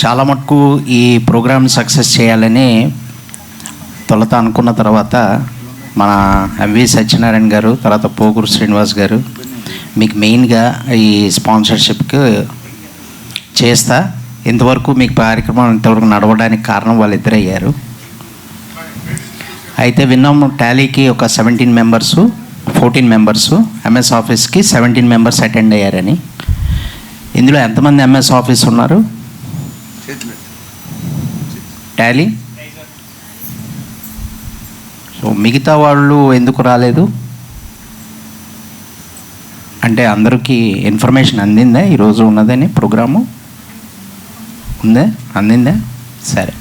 చాలా మటుకు ఈ ప్రోగ్రామ్ సక్సెస్ చేయాలని తొలత అనుకున్న తర్వాత మన ఎంవి సత్యనారాయణ గారు తర్వాత పోగురు శ్రీనివాస్ గారు మీకు మెయిన్గా ఈ స్పాన్సర్షిప్కి చేస్తా. ఇంతవరకు మీకు కార్యక్రమం ఇంతవరకు నడవడానికి కారణం వాళ్ళిద్దరు అయ్యారు. అయితే విన్నాము టాలీకి ఒక seventeen members fourteen members MS ఆఫీస్కి సెవెంటీన్ మెంబర్స్ అటెండ్ అయ్యారని. ఇందులో ఎంతమంది ఎంఎస్ ఆఫీస్ ఉన్నారు? టాలీ సో మిగతా వాళ్ళు ఎందుకు రాలేదు? అంటే అందరికీ ఇన్ఫర్మేషన్ అందిందా? ఈరోజు ఉన్నదని ప్రోగ్రాము? ఉందా? అందిందా? సరే.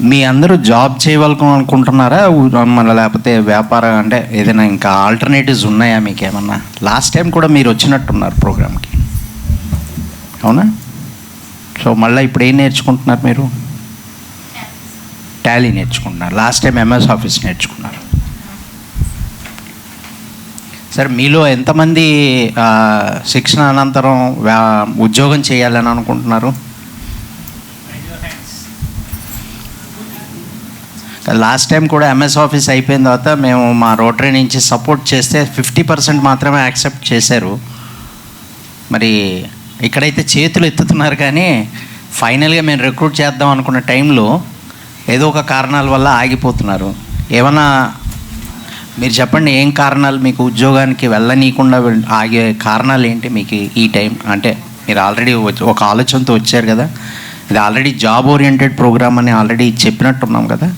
మీ అందరూ జాబ్ చేయవలకం అనుకుంటున్నారా? మన లేకపోతే వ్యాపారం అంటే ఏదైనా ఇంకా ఆల్టర్నేటివ్స్ ఉన్నాయా మీకు ఏమన్నా? లాస్ట్ టైం కూడా మీరు వచ్చినట్టున్నారు ప్రోగ్రామ్కి. అవునా? సో మళ్ళీ ఇప్పుడు ఏం నేర్చుకుంటున్నారు మీరు? టాలీ నేర్చుకుంటున్నారు లాస్ట్ టైం ఎంఎస్ ఆఫీస్ నేర్చుకున్నారు. సరే మీలో ఎంతమంది శిక్షణ అనంతరం ఉద్యోగం చేయాలని అనుకుంటున్నారు? లాస్ట్ టైం కూడా ఎంఎస్ ఆఫీస్ అయిపోయిన తర్వాత మేము మా రోటరీ నుంచి సపోర్ట్ చేస్తే ఫిఫ్టీ పర్సెంట్ మాత్రమే యాక్సెప్ట్ చేశారు. మరి ఇక్కడైతే చేతులు ఎత్తుతున్నారు కానీ ఫైనల్గా మేము రిక్రూట్ చేద్దాం అనుకున్న టైంలో ఏదో ఒక కారణాల వల్ల ఆగిపోతున్నారు. ఏమన్నా మీరు చెప్పండి ఏం కారణాలు మీకు ఉద్యోగానికి వెళ్ళనీయకుండా వెళ్- ఆగే కారణాలు ఏంటి మీకు ఈ టైం? అంటే మీరు ఆల్రెడీ ఒక ఆలోచనతో వచ్చారు కదా. ఇది ఆల్రెడీ జాబ్ ఓరియంటెడ్ ప్రోగ్రామ్ అని ఆల్రెడీ చెప్పినట్టున్నాం కదా.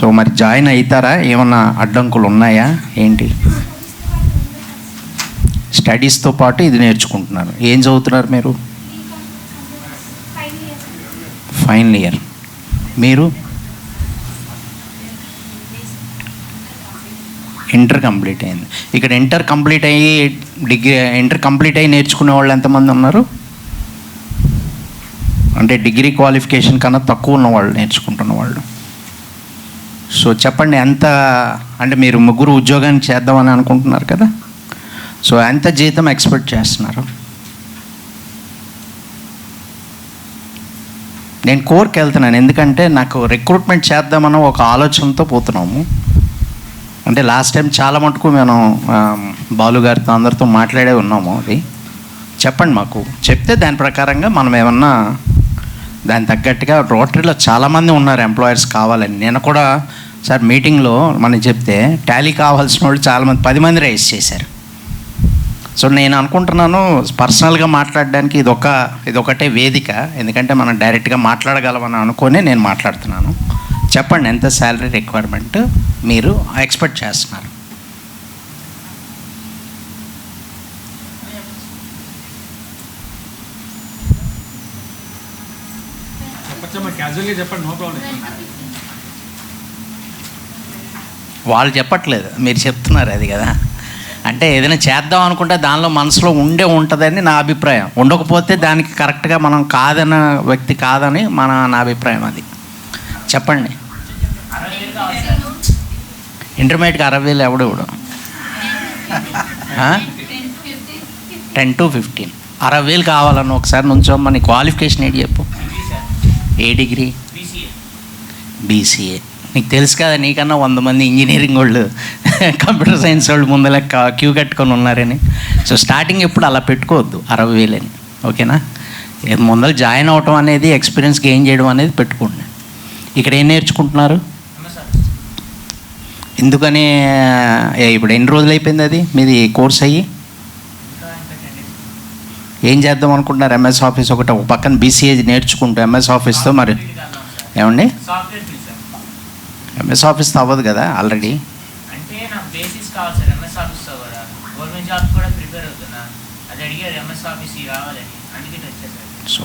సో మరి జాయిన్ అవుతారా ఏమన్నా అడ్డంకులు ఉన్నాయా? ఏంటి? స్టడీస్తో పాటు ఇది నేర్చుకుంటున్నారు. ఏం చదువుతున్నారు మీరు? ఫైనల్ ఇయర్ మీరు ఇంటర్ కంప్లీట్ అయింది. ఇక్కడ ఇంటర్ కంప్లీట్ అయ్యి డిగ్రీ ఇంటర్ కంప్లీట్ అయ్యి నేర్చుకునే వాళ్ళు ఎంతమంది ఉన్నారు? అంటే డిగ్రీ క్వాలిఫికేషన్ కన్నా తక్కువ ఉన్న వాళ్ళు నేర్చుకుంటున్న వాళ్ళు. సో చెప్పండి ఎంత అంటే మీరు ముగ్గురు ఉద్యోగాన్ని చేద్దామని అనుకుంటున్నారు కదా? సో ఎంత జీతం ఎక్స్పెక్ట్ చేస్తున్నారు? నేను కోర్కి వెళ్తున్నాను. ఎందుకంటే నాకు రిక్రూట్మెంట్ చేద్దామన్న ఒక ఆలోచనతో పోతున్నాము. అంటే లాస్ట్ టైం చాలా మటుకు మేము బాలు గారితో అందరితో మాట్లాడే ఉన్నాము అది. చెప్పండి మాకు. చెప్తే దాని ప్రకారంగా మనం ఏమన్నా దాని తగ్గట్టుగా రోటరీలో చాలామంది ఉన్నారు ఎంప్లాయర్స్ కావాలని. నేను కూడా సార్ మీటింగ్లో మనం చెప్తే టాలీ కావాల్సిన వాళ్ళు చాలామంది పది మంది రైస్ చేశారు. సో నేను అనుకుంటున్నాను పర్సనల్గా మాట్లాడడానికి ఇదొక ఇదొకటే వేదిక. ఎందుకంటే మనం డైరెక్ట్గా మాట్లాడగలమని అనుకొని నేను మాట్లాడుతున్నాను. చెప్పండి ఎంత శాలరీ రిక్వైర్మెంట్ మీరు ఎక్స్పెక్ట్ చేస్తున్నారు? వాళ్ళు చెప్పట్లేదు. మీరు చెప్తున్నారు అది కదా. అంటే ఏదైనా చేద్దాం అనుకుంటే దానిలో మనసులో ఉండే ఉంటుందని నా అభిప్రాయం. ఉండకపోతే దానికి కరెక్ట్గా మనం కాదన్న వ్యక్తి కాదని మన నా అభిప్రాయం అది. చెప్పండి. ఇంటర్మీడియట్కి అరవై వేలు ఎవడు ఇవ్వడం? Ten to fifteen. అరవై వేలు కావాలన్న ఒకసారి నుంచోమ్మా నీ క్వాలిఫికేషన్ ఏంటి చెప్పు. ఏ డిగ్రీ? బీసీఏ. నీకు తెలుసు కదా నీకన్నా వంద మంది ఇంజనీరింగ్ వాళ్ళు కంప్యూటర్ సైన్స్ వాళ్ళు ముందర క్యూ కట్టుకొని ఉన్నారని. సో స్టార్టింగ్ ఎప్పుడు అలా పెట్టుకోవద్దు అరవై వేలని. ఓకేనా? ముందర జాయిన్ అవటం అనేది ఎక్స్పీరియన్స్ గెయిన్ చేయడం అనేది పెట్టుకోండి. ఇక్కడ ఏం నేర్చుకుంటున్నారు? ఎందుకని ఇప్పుడు ఎన్ని రోజులు అయిపోయింది అది? మీది కోర్స్ అయ్యి? ఏం చేద్దాం అనుకుంటున్నారు? ఎంఎస్ ఆఫీస్ ఒకటి ఒక పక్కన బీసీఏ నేర్చుకుంటూ ఎంఎస్ ఆఫీస్తో మరి. ఏమండి? ఎంఎస్ ఆఫీస్తో అవ్వదు కదా ఆల్రెడీ కావాలి సార్ ఎంఎస్ ఆఫీస్తో కూడా గవర్నమెంట్ జాబ్స్ కూడా ప్రిపేర్ అవుతున్నా. అది అడిగారు ఎంఎస్ ఆఫీస్ రావాలని. అందుకే వచ్చేసారు సో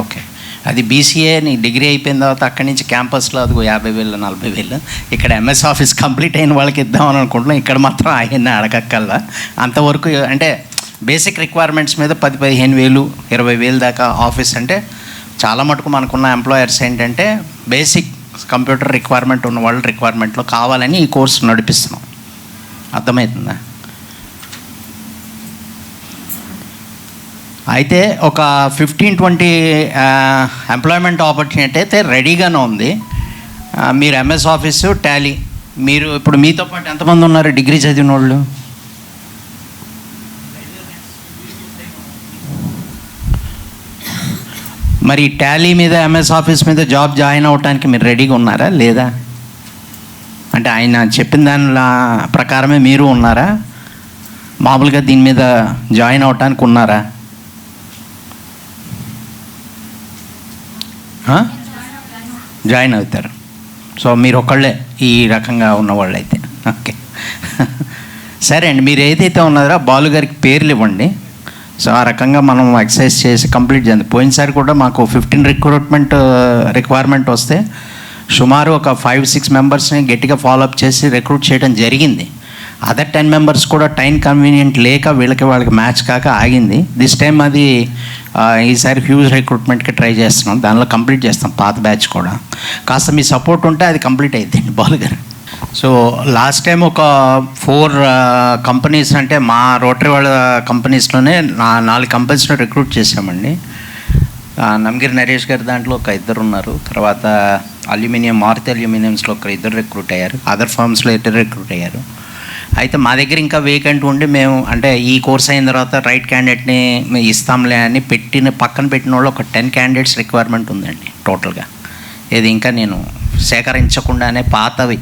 ఓకే. అది బీసీఏ నీ డిగ్రీ అయిపోయిన తర్వాత అక్కడి నుంచి క్యాంపస్లో అదిగో యాభై వేలు నలభై వేలు. ఇక్కడ ఎంఎస్ ఆఫీస్ కంప్లీట్ అయిన వాళ్ళకి ఇద్దామని అనుకుంటున్నాం. ఇక్కడ మాత్రం ఆయన అడగక్కల్లా అంతవరకు అంటే బేసిక్ రిక్వైర్మెంట్స్ మీద పది పదిహేను వేలు ఇరవై వేలు దాకా ఆఫీస్ అంటే చాలా మటుకు మనకున్న ఎంప్లాయర్స్ ఏంటంటే బేసిక్ కంప్యూటర్ రిక్వైర్మెంట్ ఉన్న వాళ్ళు రిక్వైర్మెంట్లో కావాలని ఈ కోర్సు నడిపిస్తున్నాం. అర్థమవుతుందా? అయితే ఒక ఫిఫ్టీన్ ట్వంటీ ఎంప్లాయ్మెంట్ ఆపర్చునిటీ అయితే రెడీగానే ఉంది. మీరు ఎంఎస్ ఆఫీసు టాలీ మీరు ఇప్పుడు మీతో పాటు ఎంతమంది ఉన్నారు డిగ్రీ చదివిన వాళ్ళు? మరి టాలీ మీద ఎంఎస్ ఆఫీస్ మీద జాబ్ జాయిన్ అవ్వటానికి మీరు రెడీగా ఉన్నారా? లేదా? అంటే ఆయన చెప్పిన దాని ప్రకారమే మీరు ఉన్నారా? మామూలుగా దీని మీద జాయిన్ అవటానికి ఉన్నారా? జాయిన్ అవుతారు. సో మీరు ఒకళ్ళే ఈ రకంగా ఉన్నవాళ్ళు అయితే ఓకే. సరే అండి మీరు ఏదైతే ఉన్నారో బాలు గారికి పేర్లు ఇవ్వండి. సో ఆ రకంగా మనం ఎక్సర్సైజ్ చేసి కంప్లీట్ చేయండి పోయినసారి కూడా మాకు ఫిఫ్టీన్ రిక్రూట్మెంట్ రిక్వైర్మెంట్ వస్తే సుమారు ఒక ఫైవ్ సిక్స్ మెంబర్స్ని గట్టిగా ఫాలోఅప్ చేసి రిక్రూట్ చేయడం జరిగింది. అదర్ టెన్ మెంబర్స్ కూడా టైం కన్వీనియంట్ లేక వీళ్ళకి వాళ్ళకి మ్యాచ్ కాక ఆగింది. దిస్ టైం అది ఈసారి హ్యూజ్ రిక్రూట్మెంట్కి ట్రై చేస్తున్నాం. దానిలో కంప్లీట్ చేస్తాం పాత బ్యాచ్ కూడా. కాస్త మీ సపోర్ట్ ఉంటే అది కంప్లీట్ అయిద్దండి బాలు గారు. సో లాస్ట్ టైం ఒక ఫోర్ కంపెనీస్ అంటే మా రోటరీ వాళ్ళ కంపెనీస్లోనే నా నాలుగు కంపెనీస్లో రిక్రూట్ చేసామండి ఆ, నమ్గిరి నరేష్ గారి దాంట్లో ఒక ఇద్దరు ఉన్నారు. తర్వాత అల్యూమినియం మారుతి అల్యూమినియంస్లో ఒక ఇద్దరు రిక్రూట్ అయ్యారు. అదర్ ఫార్మ్స్లో ఇద్దరు రిక్రూట్ అయ్యారు. అయితే మా దగ్గర ఇంకా వేకెంట్ ఉండి మేము అంటే ఈ కోర్స్ అయిన తర్వాత రైట్ క్యాండిడేట్ని ఇస్తాంలే అని పెట్టిన పక్కన పెట్టిన వాళ్ళు ఒక టెన్ క్యాండిడేట్స్ రిక్వైర్మెంట్ ఉందండి టోటల్గా ఇది ఇంకా నేను సేకరించకుండానే పాతవి.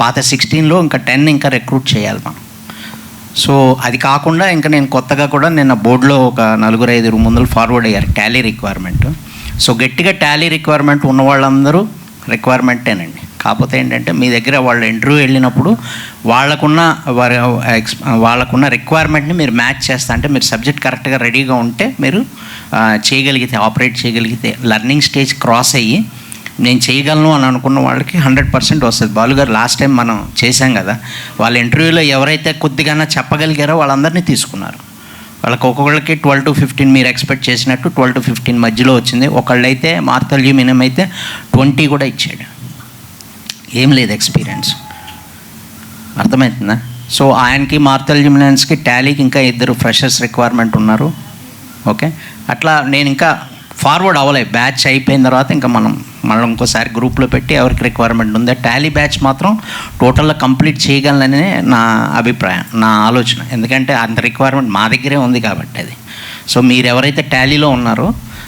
పాత సిక్స్టీన్లో ఇంకా టెన్ ఇంకా రిక్రూట్ చేయాలి మనం. సో అది కాకుండా ఇంకా నేను కొత్తగా కూడా నిన్న బోర్డులో ఒక నలుగురు ఐదుగురు ముందులు ఫార్వర్డ్ అయ్యారు టాలీ రిక్వైర్మెంట్ సో గట్టిగా టాలీ రిక్వైర్మెంట్ ఉన్న వాళ్ళందరూ రిక్వైర్మెంటేనండి కాకపోతే ఏంటంటే మీ దగ్గర వాళ్ళు ఇంటర్వ్యూ వెళ్ళినప్పుడు వాళ్ళకున్న వారి ఎక్స్ వాళ్ళకున్న రిక్వైర్మెంట్ని మీరు మ్యాచ్ చేస్తా అంటే మీరు సబ్జెక్ట్ కరెక్ట్గా రెడీగా ఉంటే మీరు చేయగలిగితే ఆపరేట్ చేయగలిగితే లర్నింగ్ స్టేజ్ క్రాస్ అయ్యి నేను చేయగలను అని అనుకున్న వాళ్ళకి హండ్రెడ్ పర్సెంట్ వస్తుంది. బాలుగారు లాస్ట్ టైం మనం చేశాం కదా వాళ్ళ ఇంటర్వ్యూలో ఎవరైతే కొద్దిగా చెప్పగలిగారో వాళ్ళందరినీ తీసుకున్నారు. వాళ్ళకి ఒక్కొక్కళ్ళకి ట్వెల్వ్ టు ఫిఫ్టీన్ మీరు ఎక్స్పెక్ట్ చేసినట్టు ట్వెల్వ్ టు ఫిఫ్టీన్ మధ్యలో వచ్చింది. ఒకళ్ళైతే మార్తల్యూమినియం అయితే ట్వంటీ కూడా ఇచ్చాడు. ఏం లేదు ఎక్స్పీరియన్స్ అర్థమవుతుందా సో ఆయనకి మార్తల్యూమినియన్స్కి టాలీకి ఇంకా ఇద్దరు ఫ్రెషర్స్ రిక్వైర్మెంట్ ఉన్నారు. ఓకే అట్లా నేను ఇంకా ఫార్వర్డ్ అవ్వలే. బ్యాచ్ అయిపోయిన తర్వాత ఇంకా మనం మళ్ళీ ఇంకోసారి గ్రూప్లో పెట్టి ఎవరికి రిక్వైర్మెంట్ ఉందో టాలీ బ్యాచ్ మాత్రం టోటల్గా కంప్లీట్ చేయగలననే నా అభిప్రాయం నా ఆలోచన. ఎందుకంటే అంత రిక్వైర్మెంట్ మా దగ్గరే ఉంది కాబట్టి అది. సో మీరు ఎవరైతే టాలీలో ఉన్నారో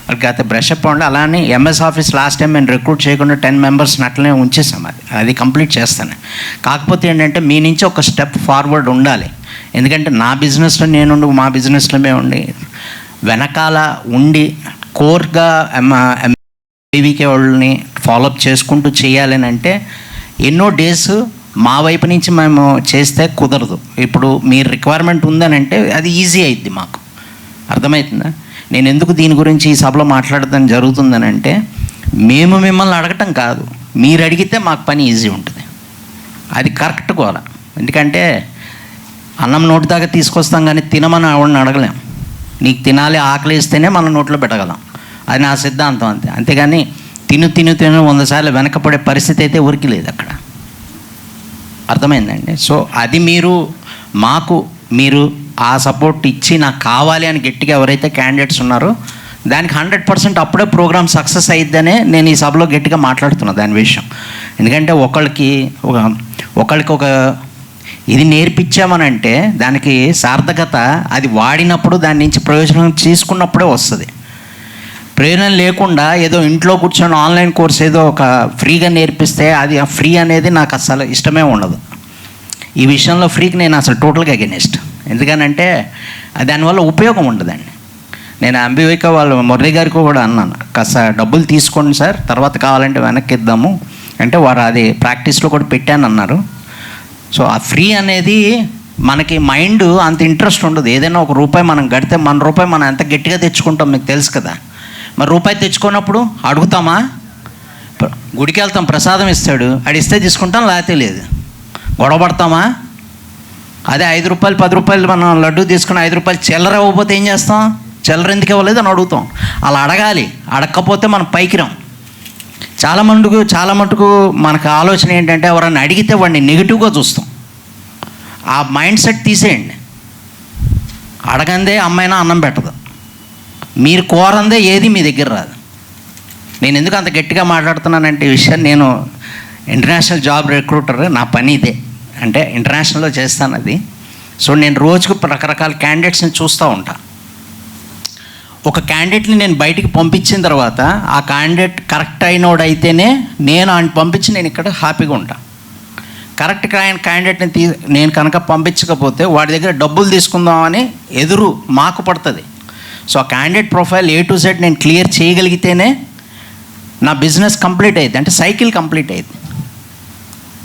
వాళ్ళకి అయితే బ్రష్ అప్ ఉండి అలానే ఎంఎస్ ఆఫీస్ లాస్ట్ టైం మేము రిక్రూట్ చేయకుండా టెన్ మెంబర్స్ని అట్లనే ఉంచేసాం అది. అది కంప్లీట్ చేస్తాను. కాకపోతే ఏంటంటే మీ నుంచి ఒక స్టెప్ ఫార్వర్డ్ ఉండాలి. ఎందుకంటే నా బిజినెస్లో నేనుండి మా బిజినెస్లో మేము ఉండి వెనకాల ఉండి కోర్గా బీవీకే వాళ్ళని ఫాలోఅప్ చేసుకుంటూ చేయాలని అంటే ఎన్నో డేస్ మా వైపు నుంచి మేము చేస్తే కుదరదు. ఇప్పుడు మీ రిక్వైర్మెంట్ ఉందని అంటే అది ఈజీ అయిద్ది మాకు. అర్థమవుతుందా? నేను ఎందుకు దీని గురించి ఈ సభలో మాట్లాడటం జరుగుతుందని అంటే మేము మిమ్మల్ని అడగటం కాదు. మీరు అడిగితే మాకు పని ఈజీ ఉంటుంది. అది కరెక్ట్ కూడా ఎందుకంటే అన్నం నోటి దాకా తీసుకొస్తాం కానీ తినమని ఆవిడని అడగలేం. నీకు తినాలి ఆకలి ఇస్తేనే మనం నోట్లో పెట్టగలం. అది నా సిద్ధాంతం అంతే. అంతేగాని తిను తిను తిను వంద సార్లు వెనకపడే పరిస్థితి అయితే ఊరికి లేదు అక్కడ. అర్థమైందండి? సో అది మీరు మాకు మీరు ఆ సపోర్ట్ ఇచ్చి నాకు కావాలి అని గట్టిగా ఎవరైతే క్యాండిడేట్స్ ఉన్నారో దానికి హండ్రెడ్ పర్సెంట్ అప్పుడే ప్రోగ్రామ్ సక్సెస్ అయ్యిద్దనే నేను ఈ సభలో గట్టిగా మాట్లాడుతున్నా దాని విషయం. ఎందుకంటే ఒకళ్ళకి ఒక ఒకళ్ళకి ఒక ఇది నేర్పించామనంటే దానికి సార్థకత అది వాడినప్పుడు దాని నుంచి ప్రయోజనం తీసుకున్నప్పుడే వస్తుంది. ప్రయోజనం లేకుండా ఏదో ఇంట్లో కూర్చొని ఆన్లైన్ కోర్స్ ఏదో ఒక ఫ్రీగా నేర్పిస్తే అది ఆ ఫ్రీ అనేది నాకు అసలు ఇష్టమే ఉండదు. ఈ విషయంలో ఫ్రీకి నేను అసలు టోటల్గా అగెనిస్ట్ ఎందుకనంటే దానివల్ల ఉపయోగం ఉండదండి. నేను అంబివిక వాళ్ళు మురళి గారికి కూడా అన్నాను కాస్త డబ్బులు తీసుకోండి సార్ తర్వాత కావాలంటే వెనక్కి ఇద్దాము. అంటే వారు అది ప్రాక్టీస్లో కూడా పెట్టాను అన్నారు సో ఆ ఫ్రీ అనేది మనకి మైండ్ అంత ఇంట్రెస్ట్ ఉండదు. ఏదైనా ఒక రూపాయి మనం గడితే మన రూపాయి మనం ఎంత గట్టిగా తెచ్చుకుంటాం మీకు తెలుసు కదా. మరి రూపాయి తెచ్చుకున్నప్పుడు అడుగుతామా? గుడికి వెళ్తాం ప్రసాదం ఇస్తాడు. అడిస్తే ఇస్తే తీసుకుంటాం లేకపోతే లేదు. గొడవ పడతామా? అదే ఐదు రూపాయలు పది రూపాయలు మనం లడ్డు తీసుకుని ఐదు రూపాయలు చిల్లర ఇవ్వకపోతే ఏం చేస్తాం? చిల్లర ఎందుకు ఇవ్వలేదు అని అడుగుతాం. అలా అడగాలి. అడగకపోతే మనం పైకి రాం. చాలా మటుకు చాలా మటుకు మనకు ఆలోచన ఏంటంటే ఎవరన్నా అడిగితే వాడిని నెగిటివ్గా చూస్తాం. ఆ మైండ్ సెట్ తీసేయండి. అడగందే అమ్మైనా అన్నం పెట్టదు. మీరు కోరందే ఏది మీ దగ్గర రాదు. నేను ఎందుకు అంత గట్టిగా మాట్లాడుతున్నానంటే ఈ విషయం నేను ఇంటర్నేషనల్ జాబ్ రిక్రూటర్ నా పని ఇదే. అంటే ఇంటర్నేషనల్లో చేస్తాను అది సో నేను రోజుకు రకరకాల క్యాండిడేట్స్ని చూస్తూ ఉంటా. ఒక క్యాండిడేట్ని నేను బయటికి పంపించిన తర్వాత ఆ క్యాండిడేట్ కరెక్ట్ అయినోడైతేనే నేను ఆయన పంపించి నేను ఇక్కడ హ్యాపీగా ఉంటాను కరెక్ట్ క్యాండిడేట్ని తీ నేను కనుక పంపించకపోతే వాడి దగ్గర డబ్బులు తీసుకుందామని ఎదురు మాకు పడుతుంది. సో ఆ candidate profile A to Z నేను క్లియర్ చేయగలిగితేనే నా బిజినెస్ కంప్లీట్ అయ్యింది అంటే సైకిల్ కంప్లీట్ అయ్యింది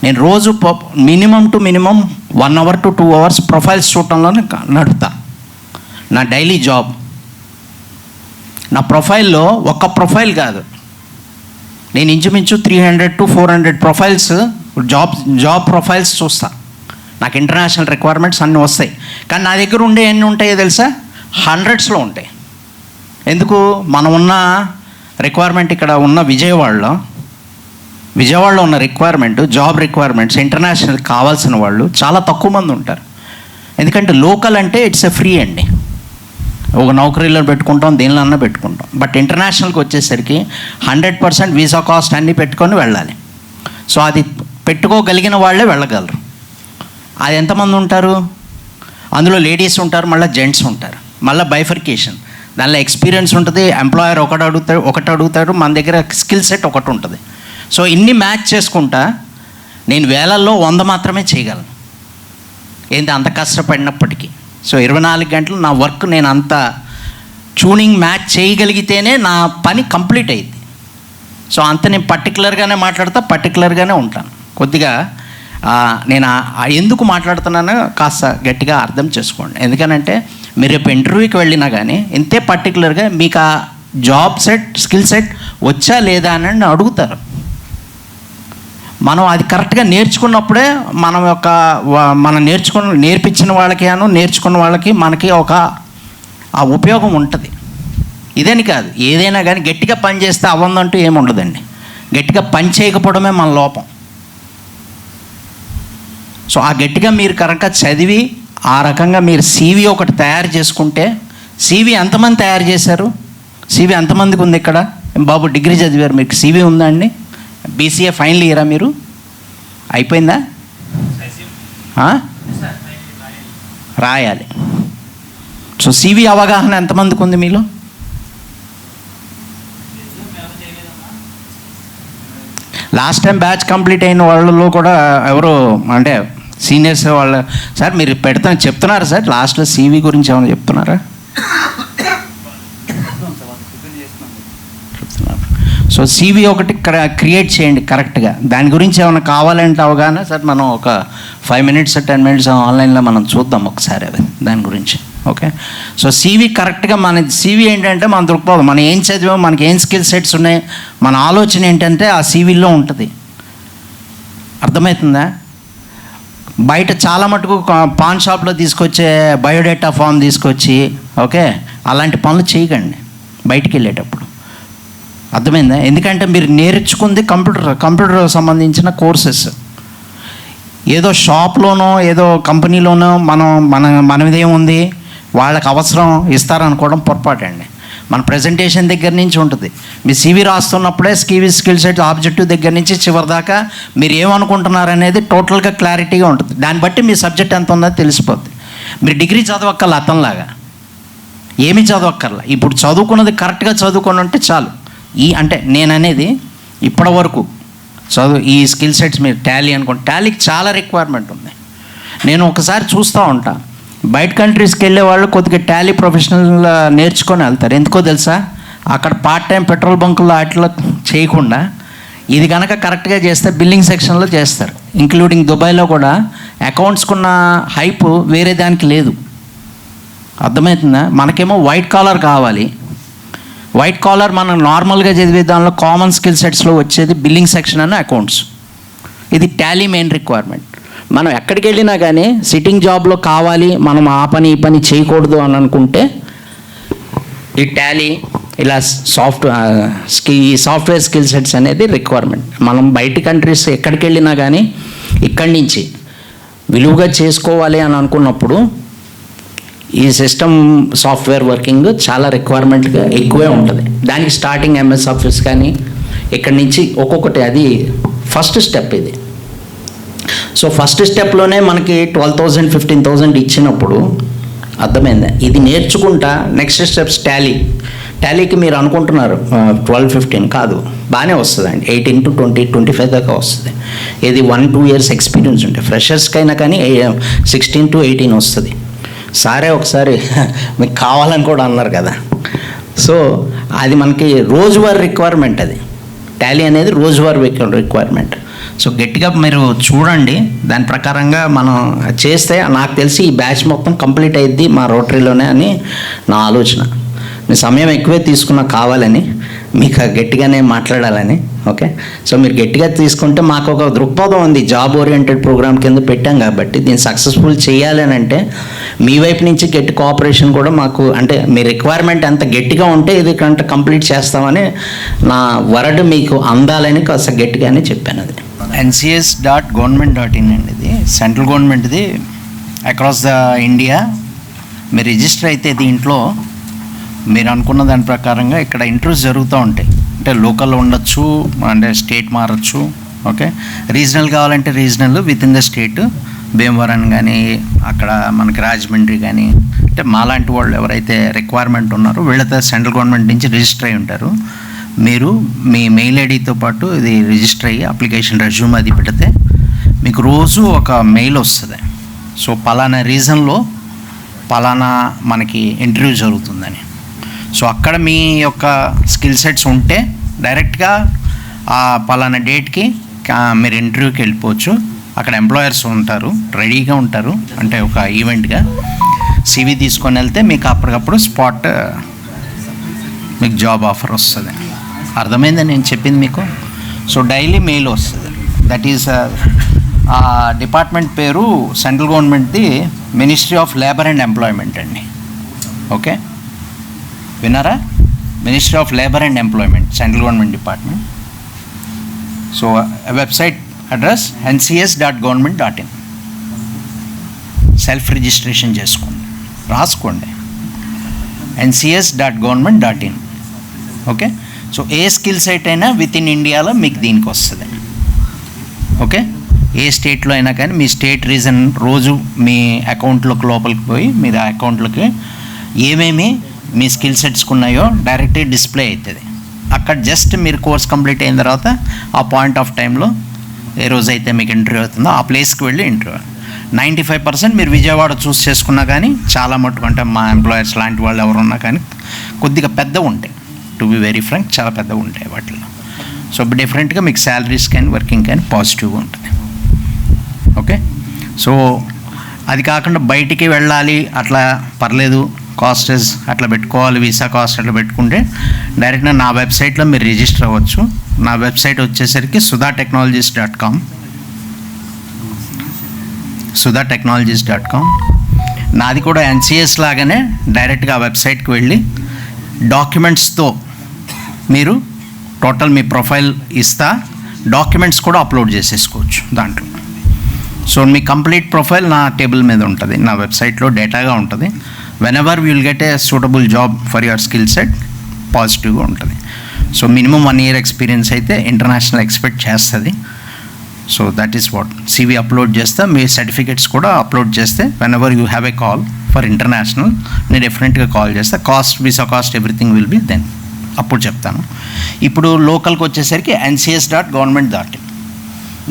నేను రోజు minimum to minimum one hour to two hours profiles చూడటంలోనే నడుపుతా. నా డైలీ జాబ్ నా ప్రొఫైల్లో ఒక్క ప్రొఫైల్ కాదు. నేను ఇంచుమించు three hundred to four hundred profiles job job profiles చూస్తా. నాకు ఇంటర్నేషనల్ రిక్వైర్మెంట్స్ అన్నీ వస్తాయి. కానీ నా దగ్గర ఉండే ఎన్ని ఉంటాయో తెలుసా? హండ్రెడ్స్లో ఉంటాయి. ఎందుకు? మనం ఉన్న రిక్వైర్మెంట్ ఇక్కడ ఉన్న విజయవాడలో విజయవాడలో ఉన్న రిక్వైర్మెంట్ జాబ్ రిక్వైర్మెంట్స్ ఇంటర్నేషనల్ కావాల్సిన వాళ్ళు చాలా తక్కువ మంది ఉంటారు. ఎందుకంటే లోకల్ అంటే ఇట్స్ ఎ ఫ్రీ అండి. ఒక నౌకరీలో పెట్టుకుంటాం దేనిలో పెట్టుకుంటాం. బట్ ఇంటర్నేషనల్కి వచ్చేసరికి హండ్రెడ్ పర్సెంట్ వీసా కాస్ట్ అన్నీ పెట్టుకొని వెళ్ళాలి. సో అది పెట్టుకోగలిగిన వాళ్ళే వెళ్ళగలరు. అది ఎంతమంది ఉంటారు? అందులో లేడీస్ ఉంటారు మళ్ళీ జెంట్స్ ఉంటారు. మళ్ళీ బైఫర్కేషన్ దానిలో ఎక్స్పీరియన్స్ ఉంటుంది ఎంప్లాయర్ ఒకటి అడుగుతాడు ఒకటి అడుగుతాడు మన దగ్గర స్కిల్ సెట్ ఒకటి ఉంటుంది. సో ఇన్ని మ్యాచ్ చేసుకుంటా నేను వేలల్లో వంద మాత్రమే చేయగలను. ఏంటి అంత కష్టపడినప్పటికీ. సో ఇరవై నాలుగు గంటలు నా వర్క్ నేను అంత ట్యూనింగ్ మ్యాచ్ చేయగలిగితేనే నా పని కంప్లీట్ అయింది సో అంత నేను పర్టికులర్గానే మాట్లాడతా పర్టికులర్గానే ఉంటాను. కొద్దిగా నేను ఎందుకు మాట్లాడుతున్నానో కాస్త గట్టిగా అర్థం చేసుకోండి. ఎందుకనంటే మీరు రేపు ఇంటర్వ్యూకి వెళ్ళినా కానీ ఇంతే పర్టికులర్గా మీకు ఆ జాబ్ సెట్ స్కిల్ సెట్ వచ్చా లేదా అని అడుగుతారు. మనం అది కరెక్ట్గా నేర్చుకున్నప్పుడే మనం యొక్క వా- మనం నేర్చుకున్న నేర్పించిన వాళ్ళకి అను నేర్చుకున్న వాళ్ళకి మనకి ఒక ఆ ఉపయోగం ఉంటుంది. ఇదని కాదు. ఏదైనా కానీ గట్టిగా పని చేస్తే అవ్వందంటూ ఏముండదండి గట్టిగా పని చేయకపోవడమే మన లోపం. సో ఆ గట్టిగా మీరు కనుక చదివి ఆ రకంగా మీరు సీవీ ఒకటి తయారు చేసుకుంటే సీవీ ఎంతమంది తయారు చేశారు? సీవీ ఎంతమందికి ఉంది ఇక్కడ? బాబు డిగ్రీ చదివారు మీకు సీవీ ఉందా అండి? బీసీఏ ఫైనల్ ఇయరా మీరు? అయిపోయిందా? రాయాలి. సో సీవీ అవగాహన ఎంతమందికి ఉంది మీలో? లాస్ట్ టైం బ్యాచ్ కంప్లీట్ అయిన వాళ్ళలో కూడా ఎవరు అంటే సీనియర్స్ వాళ్ళు సార్ మీరు పెడతాను చెప్తున్నారు సార్? లాస్ట్లో సీవీ గురించి ఏమైనా చెప్తున్నారా? సో సీవీ ఒకటి క్రియేట్ చేయండి కరెక్ట్గా దాని గురించి ఏమైనా కావాలంటే అవగానే సార్ మనం ఒక ఫైవ్ మినిట్స్ టెన్ మినిట్స్ ఆన్లైన్లో మనం చూద్దాం ఒకసారి అది దాని గురించి. ఓకే సో సీవీ కరెక్ట్గా మన సీవీ ఏంటంటే మన దృక్పథం. మనం ఏం చదివాం మనకి ఏం స్కిల్ సెట్స్ ఉన్నాయి మన ఆలోచన ఏంటంటే ఆ సీవీలో ఉంటుంది. అర్థమవుతుందా? బయట చాలా మటుకు పాన్ షాప్లో తీసుకొచ్చే బయోడేటా ఫామ్ తీసుకొచ్చి ఓకే అలాంటి పనులు చేయకండి. బయటికి వెళ్ళేటప్పుడు. అర్థమైందా? ఎందుకంటే మీరు నేర్చుకుంది కంప్యూటర్ కంప్యూటర్ సంబంధించిన కోర్సెస్. ఏదో షాప్లోనో ఏదో కంపెనీలోనో మనం మన మనదేముంది వాళ్ళకి అవసరం ఇస్తారనుకోవడం పొరపాటు అండి మన ప్రజెంటేషన్ దగ్గర నుంచి ఉంటుంది. మీ సివి రాస్తున్నప్పుడే స్కీవి స్కిల్ సెట్ ఆబ్జెక్టివ్ దగ్గర నుంచి చివరి దాకా మీరు ఏమనుకుంటున్నారు అనేది టోటల్గా క్లారిటీగా ఉంటుంది. దాన్ని బట్టి మీ సబ్జెక్ట్ ఎంత ఉందో తెలిసిపోద్ది. మీరు డిగ్రీ చదవక్కర్లే అతనిలాగా. ఏమి చదవక్కర్లా. ఇప్పుడు చదువుకున్నది కరెక్ట్గా చదువుకొని ఉంటే చాలు. ఈ అంటే నేను అనేది ఇప్పటి వరకు చదువు ఈ స్కిల్ సెట్స్ మీరు టాలీ అనుకోండి టాలీకి చాలా రిక్వైర్మెంట్ ఉంది. నేను ఒకసారి చూస్తూ ఉంటా. బయట కంట్రీస్కి వెళ్ళే వాళ్ళు కొద్దిగా టాలీ ప్రొఫెషనల్ నేర్చుకొని వెళ్తారు. ఎందుకో తెలుసా? అక్కడ పార్ట్ టైం పెట్రోల్ బంకుల్లో వాటిలో చేయకుండా ఇది కనుక కరెక్ట్గా చేస్తే బిల్లింగ్ సెక్షన్లో చేస్తారు. ఇంక్లూడింగ్ దుబాయ్లో కూడా అకౌంట్స్కున్న హైప్ వేరే దానికి లేదు. అర్థమవుతుందా? మనకేమో వైట్ కాలర్ కావాలి. వైట్ కాలర్ మనం నార్మల్గా చదివే దానిలో కామన్ స్కిల్ సెట్స్లో వచ్చేది బిల్లింగ్ సెక్షన్ అని అకౌంట్స్ ఇది టాలీ మెయిన్ రిక్వైర్మెంట్ మనం ఎక్కడికి వెళ్ళినా కానీ సిట్టింగ్ జాబ్లో కావాలి మనం ఆ పని ఈ పని చేయకూడదు అని అనుకుంటే ఈ టాలీ ఇలా సాఫ్ట్ స్కి సాఫ్ట్వేర్ స్కిల్ సెట్స్ అనేది రిక్వైర్మెంట్ మనం బయట కంట్రీస్ ఎక్కడికి వెళ్ళినా కానీ ఇక్కడి నుంచి విలువగా చేసుకోవాలి అని అనుకున్నప్పుడు ఈ సిస్టమ్ సాఫ్ట్వేర్ వర్కింగ్ చాలా రిక్వైర్మెంట్గా ఎక్కువే ఉంటుంది. దానికి స్టార్టింగ్ ఎంఎస్ ఆఫీస్ కానీ ఇక్కడి నుంచి ఒక్కొక్కటి అది ఫస్ట్ స్టెప్ ఇది. సో ఫస్ట్ స్టెప్లోనే మనకి ట్వెల్వ్ థౌజండ్ ఫిఫ్టీన్ థౌజండ్ ఇచ్చినప్పుడు అర్థమైందా? ఇది నేర్చుకుంటా నెక్స్ట్ స్టెప్స్ టాలీ టాలీకి మీరు అనుకుంటున్నారు ట్వెల్వ్ ఫిఫ్టీన్ కాదు. బాగానే వస్తుందండి. Eighteen to twenty twenty five దాకా వస్తుంది. ఇది వన్ టూ ఇయర్స్ ఎక్స్పీరియన్స్ ఉంటే ఫ్రెషర్స్కైనా కానీ సిక్స్టీన్ టు ఎయిటీన్ వస్తుంది. సారే ఒకసారి మీకు కావాలని కూడా అన్నారు కదా. సో అది మనకి రోజువారీ రిక్వైర్మెంట్ అది. టాలీ అనేది రోజువారీ రిక్వైర్మెంట్ సో గట్టిగా మీరు చూడండి. దాని ప్రకారంగా మనం చేస్తే నాకు తెలిసి ఈ బ్యాచ్ మొత్తం కంప్లీట్ అయ్యిద్ది మా రోటరీలోనే అని నా ఆలోచన. మీ సమయం ఎక్కువే తీసుకున్నా కావాలని మీకు గట్టిగానే మాట్లాడాలని ఓకే? సో మీరు గట్టిగా తీసుకుంటే మాకు ఒక దృక్పథం ఉంది. జాబ్ ఓరియంటెడ్ ప్రోగ్రామ్ కింద పెట్టాం కాబట్టి దీన్ని సక్సెస్ఫుల్ చేయాలని అంటే మీ వైపు నుంచి గట్టి కోఆపరేషన్ కూడా మాకు అంటే మీ రిక్వైర్మెంట్ ఎంత గట్టిగా ఉంటే ఇది కంటే కంప్లీట్ చేస్తామని నా వరడ్ మీకు అందాలని కాస్త గట్టిగానే చెప్పాను అది. NCS dot government dot in అండి ఇది. సెంట్రల్ గవర్నమెంట్ది అక్రాస్ ద ఇండియా మీరు రిజిస్టర్ అయితే దీంట్లో మీరు అనుకున్న దాని ప్రకారంగా ఇక్కడ ఇంటర్వ్యూస్ జరుగుతూ ఉంటాయి. అంటే లోకల్ ఉండొచ్చు అంటే స్టేట్ మారచ్చు ఓకే? రీజనల్ కావాలంటే regional within the state Bhimavaram కానీ అక్కడ మనకి రాజమండ్రి కానీ అంటే మాలాంటి వాళ్ళు ఎవరైతే రిక్వైర్మెంట్ ఉన్నారో వీళ్ళతో సెంట్రల్ గవర్నమెంట్ నుంచి రిజిస్టర్ అయి ఉంటారు. మీరు మీ మెయిల్ ఐడితో పాటు ఇది రిజిస్టర్ అయ్యి అప్లికేషన్ రెజ్యూమ్ అది పెడితే మీకు రోజు ఒక మెయిల్ వస్తుంది. సో పలానా రీజన్లో పలానా మనకి ఇంటర్వ్యూ జరుగుతుందని. సో అక్కడ మీ యొక్క స్కిల్ సెట్స్ ఉంటే డైరెక్ట్గా ఆ పలానా డేట్కి మీరు ఇంటర్వ్యూకి వెళ్ళిపోవచ్చు. అక్కడ ఎంప్లాయర్స్ ఉంటారు రెడీగా ఉంటారు. అంటే ఒక ఈవెంట్గా సివి తీసుకొని వెళ్తే మీకు అప్పటికప్పుడు స్పాట్ మీకు జాబ్ ఆఫర్ వస్తుంది. అర్థమైందని నేను చెప్పింది మీకు? సో డైలీ మెయిల్ వస్తుంది. దట్ ఈస్ ఆ డిపార్ట్మెంట్ పేరు central గవర్నమెంట్ది ministry of labour and employment అండి. ఓకే? విన్నారా? Ministry of labour and employment central government department so website address NCS dot government dot in self registration చేసుకోండి. రాసుకోండి. NCS dot government dot in okay so A skill set అయినా within ఇండియాలో మీకు దీనికి వస్తుంది. Okay ఏ స్టేట్లో అయినా కానీ మీ స్టేట్ రీజన్ రోజు మీ అకౌంట్లోకి లోపలికి పోయి మీ అకౌంట్లోకి ఏమేమి మీ స్కిల్ సెట్స్కి ఉన్నాయో డైరెక్ట్గా డిస్ప్లే అవుతుంది అక్కడ జస్ట్ మీరు కోర్స్ కంప్లీట్ అయిన తర్వాత ఆ పాయింట్ ఆఫ్ టైంలో ఏ రోజు అయితే మీకు ఇంటర్వ్యూ అవుతుందో ఆ ప్లేస్కి వెళ్ళి ఇంటర్వ్యూ నైంటీ ఫైవ్ పర్సెంట్ మీరు విజయవాడ చూస్ చేసుకున్నా కానీ చాలా మటుకు అంటే మా ఎంప్లాయర్స్ లాంటి వాళ్ళు ఎవరున్నా కానీ కొద్దిగా పెద్ద ఉంటాయి. టు బి వెరీ ఫ్రాంక్ చాలా పెద్దగా ఉంటాయి వాటిలో సో డిఫరెంట్గా మీకు శాలరీస్ కానీ వర్కింగ్ కానీ పాజిటివ్గా ఉంటుంది. ఓకే సో అది కాకుండా బయటికి వెళ్ళాలి అట్లా పర్లేదు. కాస్టెస్ అట్లా పెట్టుకోవాలి వీసా కాస్ట్ అట్లా పెట్టుకుంటే డైరెక్ట్గా నా వెబ్సైట్లో మీరు రిజిస్టర్ అవ్వచ్చు. నా వెబ్సైట్ వచ్చేసరికి Sudha technologies dot com Sudha technologies dot com నాది కూడా ఎన్సిఎస్ లాగానే డైరెక్ట్గా ఆ వెబ్సైట్కి వెళ్ళి డాక్యుమెంట్స్తో మీరు టోటల్ మీ ప్రొఫైల్ ఇస్తా డాక్యుమెంట్స్ కూడా అప్లోడ్ చేసేసుకోవచ్చు దాంట్లో. సో మీ కంప్లీట్ ప్రొఫైల్ నా టేబుల్ మీద ఉంటుంది నా వెబ్సైట్లో డేటాగా ఉంటుంది. When ever will get a suitable job for your skill set పాజిటివ్గా ఉంటుంది. So minimum one year experience అయితే ఇంటర్నేషనల్ ఎక్స్పెక్ట్ చేస్తుంది. So that is what CV upload చేస్తే మీ సర్టిఫికెట్స్ కూడా అప్లోడ్ చేస్తే when ever you have a call for international నేను డెఫినెట్గా కాల్ చేస్తే. Cost visa cost everything will be then అప్పుడు చెప్తాను. ఇప్పుడు లోకల్కి వచ్చేసరికి ఎన్సిఎస్ డాట్ గవర్నమెంట్ డాట్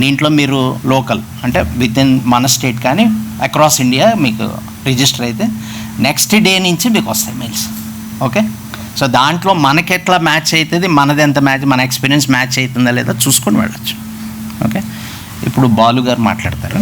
దీంట్లో మీరు లోకల్ అంటే విత్ ఇన్ మన స్టేట్ కానీ అక్రాస్ ఇండియా మీకు రిజిస్టర్ అయితే నెక్స్ట్ డే నుంచి మీకు వస్తాయి మెయిల్స్ ఓకే? సో దాంట్లో మనకి ఎట్లా మ్యాచ్ అవుతుంది మనది ఎంత మ్యాచ్ మన ఎక్స్పీరియన్స్ మ్యాచ్ అవుతుందా లేదా చూసుకొని వెళ్ళచ్చు. ఓకే? ఇప్పుడు బాలు గారు మాట్లాడతారు.